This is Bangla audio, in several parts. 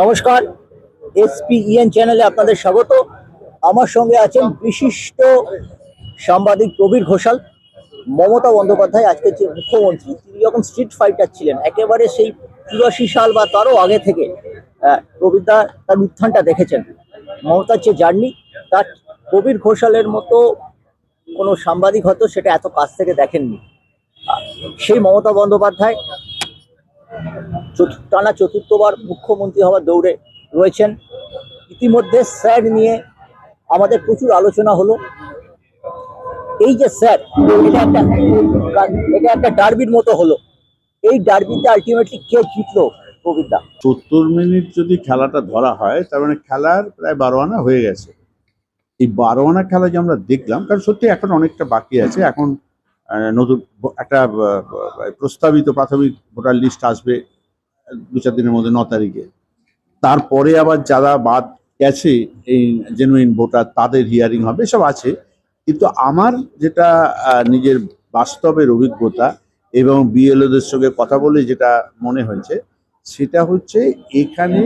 নমস্কার এসপিইএন চ্যানেলে আপনাদের স্বাগত। আমার সঙ্গে আছেন বিশিষ্ট সাংবাদিক প্রবীর ঘোষাল, মমতা বন্দ্যোপাধ্যায় আজকে যে মুখ্যমন্ত্রী, তিনি যখন স্ট্রিট ফাইটার ছিলেন, একেবারে সেই চুরাশি সাল বা তারও আগে থেকে প্রবীরদা তার উত্থানটা দেখেছেন। মমতার যে জার্নি তার প্রবীর ঘোষালের মতো কোনো সাংবাদিক হয়তো সেটা এত কাছ থেকে দেখেননি। সেই মমতা বন্দ্যোপাধ্যায় টানা চতুর্থবার মুখ্যমন্ত্রী হওয়ার দৌড়ে রয়েছেন। ইতিমধ্যে স্যার নিয়ে আমাদের প্রচুর আলোচনা হলো। এই যে স্যার, এটা একটা এটা একটা ডার্বির মতো হলো। এই ডার্বিতে আলটিমেটলি কে জিতলো প্রবীরদা সত্তর মিনিট যদি খেলাটা ধরা হয়, তার মানে খেলার প্রায় বারো আনা হয়ে গেছে। এই বারো আনা খেলা যে আমরা দেখলাম, কারণ সত্যি এখন অনেকটা বাকি আছে। এখন নতুন, একটা প্রস্তাবিত প্রাথমিক ভোটার লিস্ট আসবে। দু চার দিনের মধ্যে ন তারিখে। তারপরে আবার যারা বাদ গেছে, এই জেনুইন ভোটার, তাদের হিয়ারিং হবে, সব আছে। কিন্তু আমার যেটা নিজের বাস্তবের অভিজ্ঞতা এবং বিএলওদের সঙ্গে কথা বলে যেটা মনে হয়েছে, সেটা হচ্ছে এখানে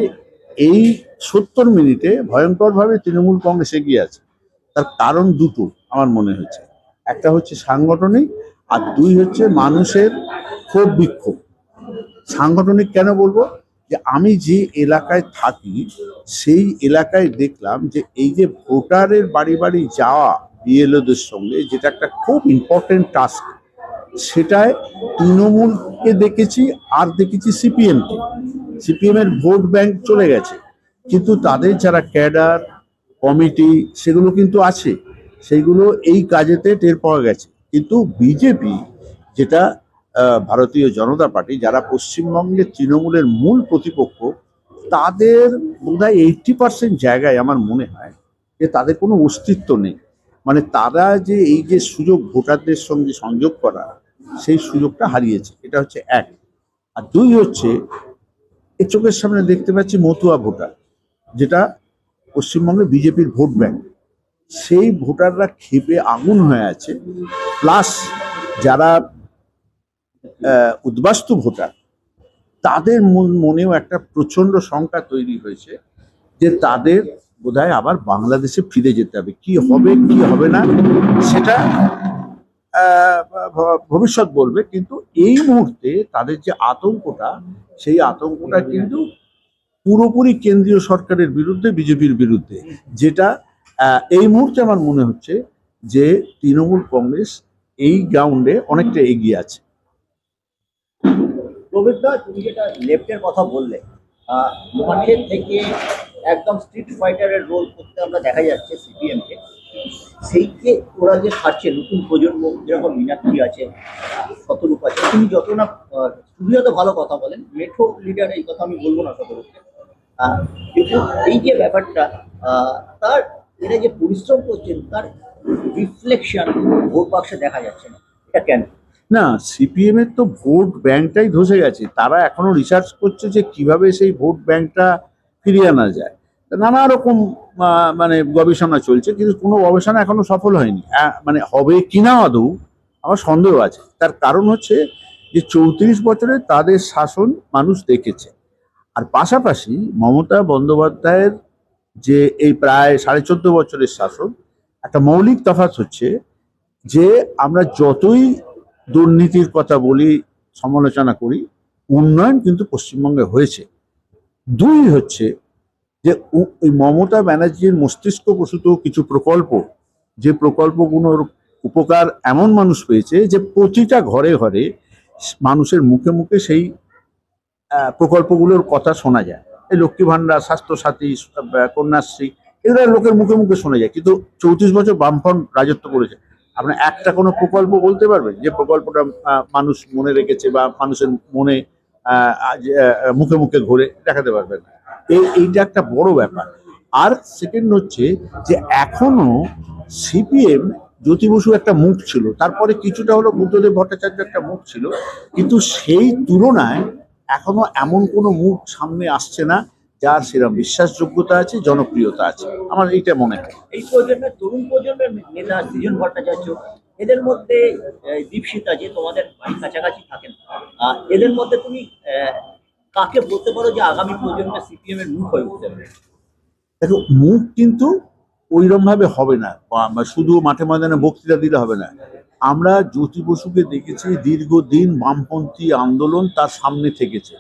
এই সত্তর মিনিটে ভয়ঙ্করভাবে তৃণমূল কংগ্রেস এগিয়ে আছে। তার কারণ দুটো আমার মনে হয়েছে। একটা হচ্ছে সাংগঠনিক, আর দুই হচ্ছে মানুষের ক্ষোভ বিক্ষোভ। সাংগঠনিক কেন বলব? যে আমি যে এলাকায় থাকি, সেই এলাকায় দেখলাম যে এই যে ভোটারের বাড়ি বাড়ি যাওয়া বিএলওদের সঙ্গে, যেটা একটা খুব ইম্পর্টেন্ট টাস্ক সেটায় তৃণমূলকে দেখেছি আর দেখেছি সিপিএমকে। সিপিএম এর ভোট ব্যাংক চলে গেছে। কিন্তু তাদের যারা ক্যাডার, কমিটি, সেগুলো কিন্তু আছে। সেইগুলো এই কাজেতে টের পাওয়া গেছে। কিন্তু বিজেপি, যেটা ভারতীয় জনতা পার্টি, যারা পশ্চিমবঙ্গের তৃণমূলের মূল প্রতিপক্ষ, তাদের বোধহয় এইটটি পার্সেন্ট জায়গায় আমার মনে হয় যে তাদের কোনো অস্তিত্ব নেই। মানে তারা যে এই যে সুযোগ ভোটারদের সঙ্গে সংযোগ করা, সেই সুযোগটা হারিয়েছে। এটা হচ্ছে এক। আর দুই হচ্ছে এই চোখের সামনে দেখতে পাচ্ছি মতুয়া ভোটার, যেটা পশ্চিমবঙ্গে বিজেপির ভোট ব্যাংক। সেই ভোটাররা ক্ষেপে আগুন হয়ে আছে। প্লাস যারা উদ্বাস্তু ভোটার, তাদের মন- মনেও একটা প্রচণ্ড শঙ্কা তৈরি হয়েছে যে তাদের বোধহয় আবার বাংলাদেশে ফিরে যেতে হবে। কি হবে কি হবে না, সেটা ভবিষ্যৎ বলবে, কিন্তু এই মুহূর্তে তাদের যে আতঙ্কটা, সেই আতঙ্কটা কিন্তু পুরোপুরি কেন্দ্রীয় সরকারের বিরুদ্ধে, বিজেপির বিরুদ্ধে, যেটা এই মুহূর্তে আমার মনে হচ্ছে যে তৃণমূল কংগ্রেস এই গ্রাউন্ডে অনেকটা এগিয়ে আছে। প্রবীরদা তুমি যেটা লেফটের কথা বললে মাঠের থেকে একদম স্ট্রিট ফাইটারের রোল করতে আমরা দেখা যাচ্ছে সিপিএম কে। সেই ওরা যে ছাড়ছে, নতুন প্রজন্ম, যেরকম মীনাক্ষী আছে, শতরূপ আছে তুমি যত না স্টুডিওতে ভালো কথা বলেন মেঠো লিডার এই কথা আমি বলব না শতরূপকে। কিন্তু এই যে ব্যাপারটা তার, এরা যে পরিশ্রম করছেন, তার রিফ্লেকশন ভোট বাক্সে দেখা যাচ্ছে না। এটা কেন? না সিপিএম এর তো ভোট ব্যাংকটাই ধসে গেছে। তারা এখনও রিসার্চ করছে যে কীভাবে সেই ভোট ব্যাংকটা ফিরিয়ে আনা যায়। নানা রকম মানে গবেষণা চলছে, কিন্তু কোনো গবেষণা এখনও সফল হয়নি। মানে হবে কিনা আদৌ, আমার সন্দেহ আছে। তার কারণ হচ্ছে যে চৌত্রিশ বছরে তাদের শাসন মানুষ দেখেছে। আর পাশাপাশি মমতা বন্দ্যোপাধ্যায়ের যে এই প্রায় সাড়ে চোদ্দ বছরের শাসন, একটা মৌলিক তফাৎ হচ্ছে যে আমরা যতই দুর্নীতির কথা বলি, সমালোচনা করি, উন্নয়ন কিন্তু পশ্চিমবঙ্গে হয়েছে। দুই হচ্ছে যে মমতা ব্যানার্জির মস্তিষ্ক প্রসূত কিছু প্রকল্প, যে প্রকল্পগুলোর উপকার এমন মানুষ পেয়েছে যে প্রতিটা ঘরে ঘরে মানুষের মুখে মুখে সেই প্রকল্পগুলোর কথা শোনা যায়। এই লক্ষ্মী ভাণ্ডার, স্বাস্থ্যসাথী কন্যাশ্রী, এগুলো লোকের মুখে মুখে শোনা যায়। কিন্তু চৌত্রিশ বছর বামফ্রন্ট রাজত্ব করেছে। আপনি একটা কোনো প্রকল্প বলতে পারবেন? যে প্রকল্পটা মানুষ মনে রেখেছে বা মানুষের মনে মুখে মুখে ঘুরে দেখাতে পারবেন। এই এইটা একটা বড় ব্যাপার। আর সেকেন্ড হচ্ছে যে এখনও সিপিএম জ্যোতি বসু একটা মুখ ছিল। তারপরে কিছুটা হলো বুদ্ধদেব ভট্টাচার্য একটা মুখ ছিল। কিন্তু সেই তুলনায় এখনও এমন কোনো মুখ সামনে আসছে না। যার সেরকম বিশ্বাসযোগ্যতা আছে জনপ্রিয়তা আছে। আমার এইটা মনে হয়। এই প্রজন্মের তরুণ প্রজন্মের নেতা সৃজন ভট্টাচার্য এদের মধ্যে দীপশিতা যে তোমাদের বাড়ির কাছাকাছি থাকেন এদের মধ্যে তুমি কাকে বলতে পারো যে আগামী প্রজন্মে সিপিএম এর মুখ হয়ে উঠতে পারে? দেখো মুখ কিন্তু ওইরকম ভাবে হবে না শুধু মাঠে ময়দানে বক্তৃতা দিলে হবে না। আমরা জ্যোতি বসুকে দেখেছি দীর্ঘদিন বামপন্থী আন্দোলন তার সামনে থেকেছে।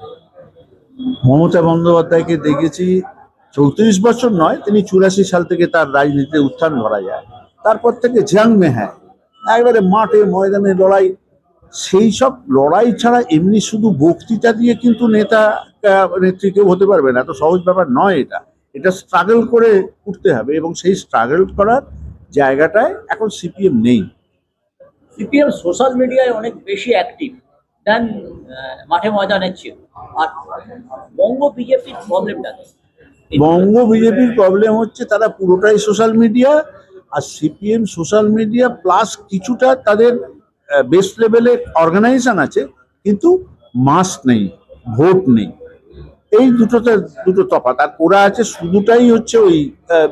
মমতা বন্দ্যোপাধ্যায়কে দেখেছি, চৌত্রিশ বছর নয়, তিনি চুরাশি সাল থেকে তার রাজনীতিতে উত্থান ধরা যায়। তারপর থেকে ঝিয়াং মেহা, একবারে মাঠে ময়দানে লড়াই, সেই সব লড়াই ছাড়া এমনি শুধু বক্তৃতা দিয়ে কিন্তু নেতা নেত্রী কেউ হতে পারবে না, এত সহজ ব্যাপার নয় এটা। এটা স্ট্রাগল করে উঠতে হবে এবং সেই স্ট্রাগল করার জায়গাটায় এখন সিপিএম নেই। সিপিএম সোশ্যাল মিডিয়ায় অনেক বেশি অ্যাক্টিভ দেন মাঠে ময়দানের চেয়ে আর বঙ্গ বিজেপির প্রবলেমটা বঙ্গ বিজেপির প্রবলেম হচ্ছে তারা পুরোটাই সোশ্যাল মিডিয়া আর সিপিএম সোশ্যাল মিডিয়া প্লাস কিছুটা তাদের বেস লেভেলের অর্গানাইজেশন আছে কিন্তু মাস নেই ভোট নেই। এই দুটোতে দুটো তফাৎ। আর ওরা আছে শুধুটাই হচ্ছে ওই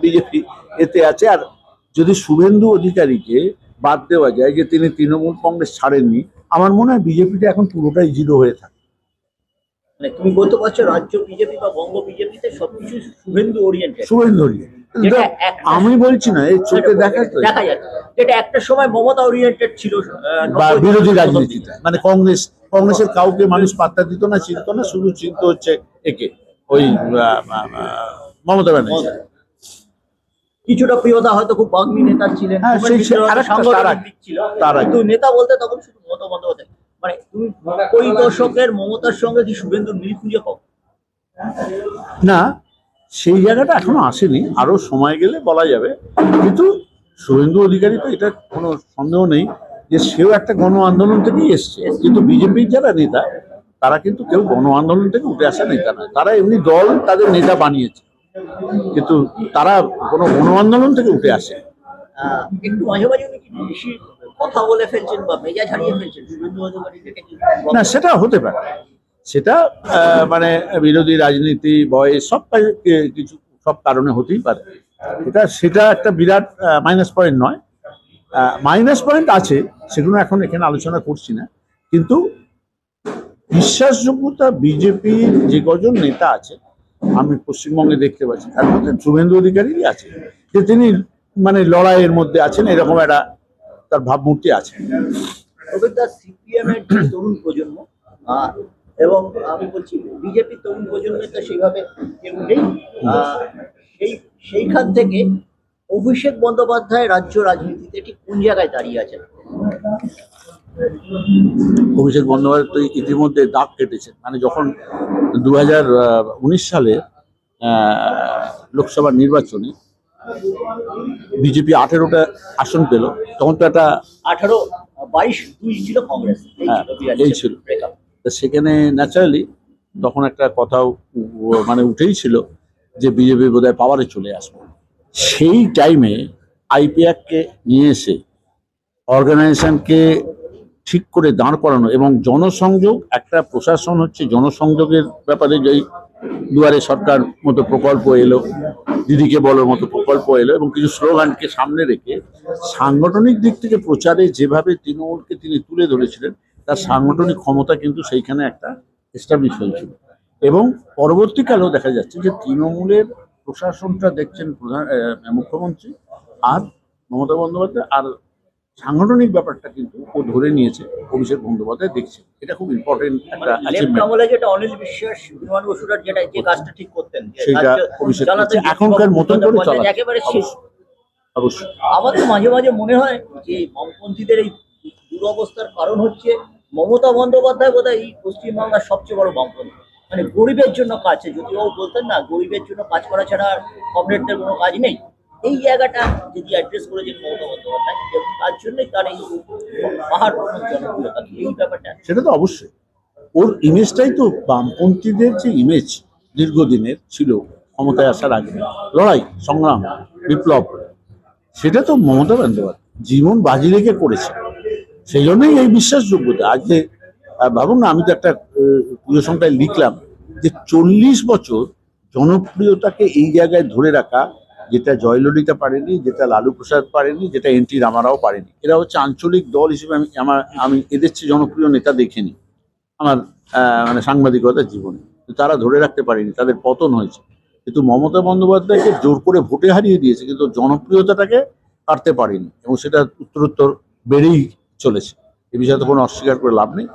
বিজেপি এতে আছে। আর যদি শুভেন্দু অধিকারীকে বাদ দেওয়া যায় যে তিনি তৃণমূল কংগ্রেস ছাড়েননি আমার মনে হয় বিজেপিটা এখন পুরোটাই জিরো হয়ে থাকে। মানে তুমি বলতে পারছ রাজ্য বিজেপি বা বঙ্গ বিজেপিতে সবকিছু শুভেন্দু ওরিয়েন্টেড শুভেন্দু অধিকারী। আমি বলছি না এই চোখে দেখা তো। দেখা যাচ্ছে। যেটা একটা সময় মমতা ওরিয়েন্টেড ছিল বা বিরোধী রাজনীতিতে। মানে কংগ্রেস কংগ্রেসের কাউকে মানুষ পাত্তা দিত না চিনত না শুধু চিন্ত হচ্ছে একে ওই মমতা ব্যানার্জি। কিছুটা প্রিয়তা হয়তো খুব বাগ্মী নেতা ছিলেন হ্যাঁ, শুভেন্দু তার। কিন্তু নেতা বলতে তখন শুধু মমতা বন্দ্যোপাধ্যায় মানে তুমি ওই দশকের মমতার সঙ্গে কি শুভেন্দুর মিল খুঁজে পাও? না সেই জায়গাটা এখনও আসেনি। আরও সময় গেলে বলা যাবে। কিন্তু শুভেন্দু অধিকারী তো এটা কোনো সন্দেহ নেই যে সেও একটা গণ আন্দোলন থেকেই এসছে। কিন্তু বিজেপির যারা নেতা তারা কিন্তু কেউ গণ আন্দোলন থেকে উঠে আসা নেতা না তারা এমনি দল তাদের নেতা বানিয়েছে। কিন্তু তারা কোনো গণ আন্দোলন থেকে উঠে আসে। আহ, একটু মাঝে মাঝে উনি কি বেশি কথা বলে ফেলছেন বা মেজাজ হারিয়ে ফেলছেন। শুভেন্দু অধিকারী যেটা কি না সেটা হতে পারে। সেটা মানে বিরোধী রাজনীতি বয়স সব কিছু সব কারণে হতেই পারে। এটা সেটা একটা বিরাট মাইনাস পয়েন্ট নয়। মাইনাস পয়েন্ট আছে সেগুলো এখন এখানে আলোচনা করছি না। কিন্তু বিশ্বাসযোগ্যতা বিজেপির যে কজন নেতা আছে আমি পশ্চিমবঙ্গে দেখতে পাচ্ছি। তার মধ্যে শুভেন্দু অধিকারীরই আছে। যে তিনি মানে লড়াইয়ের মধ্যে আছেন, এরকম একটা তার ভাবমূর্তি আছে। তরুণ প্রজন্ম এবং আমি বলছি বিজেপি তরুণ প্রজন্মে তো সেইভাবে সেই, সেইখান থেকে অভিষেক বন্দ্যোপাধ্যায় রাজ্য রাজনীতিতে ঠিক কোন জায়গায় দাঁড়িয়ে আছেন? অভিষেক বন্দ্যোপাধ্যায় তো ইতিমধ্যে দাগ কেটেছেন। মানে যখন দু সালে লোকসভা নির্বাচনে বিজেপি আঠেরোটা আসন পেল তখন তো একটা আঠারো বাইশ দুই ছিল কংগ্রেস এই হ্যাঁ, ছিল সেখানে ন্যাচারালি তখন একটা কথাও মানে উঠেই ছিল যে বিজেপি বোধহয় পাওয়ারে চলে আসবে। সেই টাইমে আইপিএফকে নিয়ে এসে অর্গানাইজেশনকে ঠিক করে দাঁড় করানো এবং জনসংযোগ, একটা প্রশাসন হচ্ছে জনসংযোগের ব্যাপারে যেই দুয়ারে সরকার মতো প্রকল্প এলো, দিদিকে বলার মতো প্রকল্প এলো এবং কিছু স্লোগানকে সামনে রেখে সাংগঠনিক দিক থেকে প্রচারে যেভাবে তৃণমূলকে তিনি তুলে ধরেছিলেন, তার সাংগঠনিক ক্ষমতা কিন্তু সেইখানে একটা এস্টাবলিশ হয়েছিল। এবং পরবর্তীকালেও দেখা যাচ্ছে যে তৃণমূলের প্রশাসনটা দেখছেন প্রধান মুখ্যমন্ত্রী আর মমতা বন্দ্যোপাধ্যায় আর সাংগঠনিক ব্যাপারটা কিন্তু ও ধরে নিয়েছে অভিষেক বন্দ্যোপাধ্যায় দেখছে। এটা খুব ইম্পর্টেন্ট একটা মানে আমলে যেটা অনিল বিশ্বাস বিমান বসুরার যেটা যে কাজটা ঠিক করতেন রাজ্য অভিষেক এখনকার মতন করে বন্দ্যোপাধ্যায় একেবারে শেষ। অবশ্যই। আমার তো মাঝে মাঝে মনে হয় যে বামপন্থীদের এই দুরবস্থার কারণ হচ্ছে মমতা বন্দ্যোপাধ্যায় বোধহয় এই পশ্চিমবাংলার সবচেয়ে বড় বামপন্থী। মানে গরিবের জন্য কাজ জ্যোতিবাবু বলতেন না গরিবের জন্য কাজ করা ছাড়া আর কমরেডদের কোনো কাজ নেই। এই জায়গাটা যদি অ্যাড্রেস মমতা বন্দ্যোপাধ্যায় তার জন্যই তার এই পাহাড় ব্যাপারটা। সেটা তো অবশ্যই। ওর ইমেজটাই তো বামপন্থীদের যে ইমেজ দীর্ঘদিনের ছিল ক্ষমতায় আসার আগে। লড়াই সংগ্রাম বিপ্লব সেটা তো মমতা বন্দ্যোপাধ্যায় জীবন বাজি রেখে করেছে। সেই জন্যই এই বিশ্বাসযোগ্যতা। আজ যে আহ, ভাবুন না আমি তো একটা পুজো সংখ্যায় লিখলাম যে চল্লিশ বছর জনপ্রিয়তাকে এই জায়গায় ধরে রাখা যেটা জয়ললিতা পারেনি, যেটা লালু প্রসাদ পারেনি, যেটা এন টি রামারাও পারেনি। এরা হচ্ছে আঞ্চলিক দল হিসেবে আমি, আমার, আমি এদের চেয়ে জনপ্রিয় নেতা দেখিনি আমার মানে সাংবাদিকতার জীবনে। তারা ধরে রাখতে পারেনি, তাদের পতন হয়েছে। কিন্তু মমতা বন্দ্যোপাধ্যায়কে জোর করে ভোটে হারিয়ে দিয়েছে, কিন্তু জনপ্রিয়তাটাকে কাটতে পারেনি এবং সেটা উত্তরোত্তর বেড়েই চলেছে। এ বিষয়ে তো কোনো অস্বীকার করে লাভ নেই।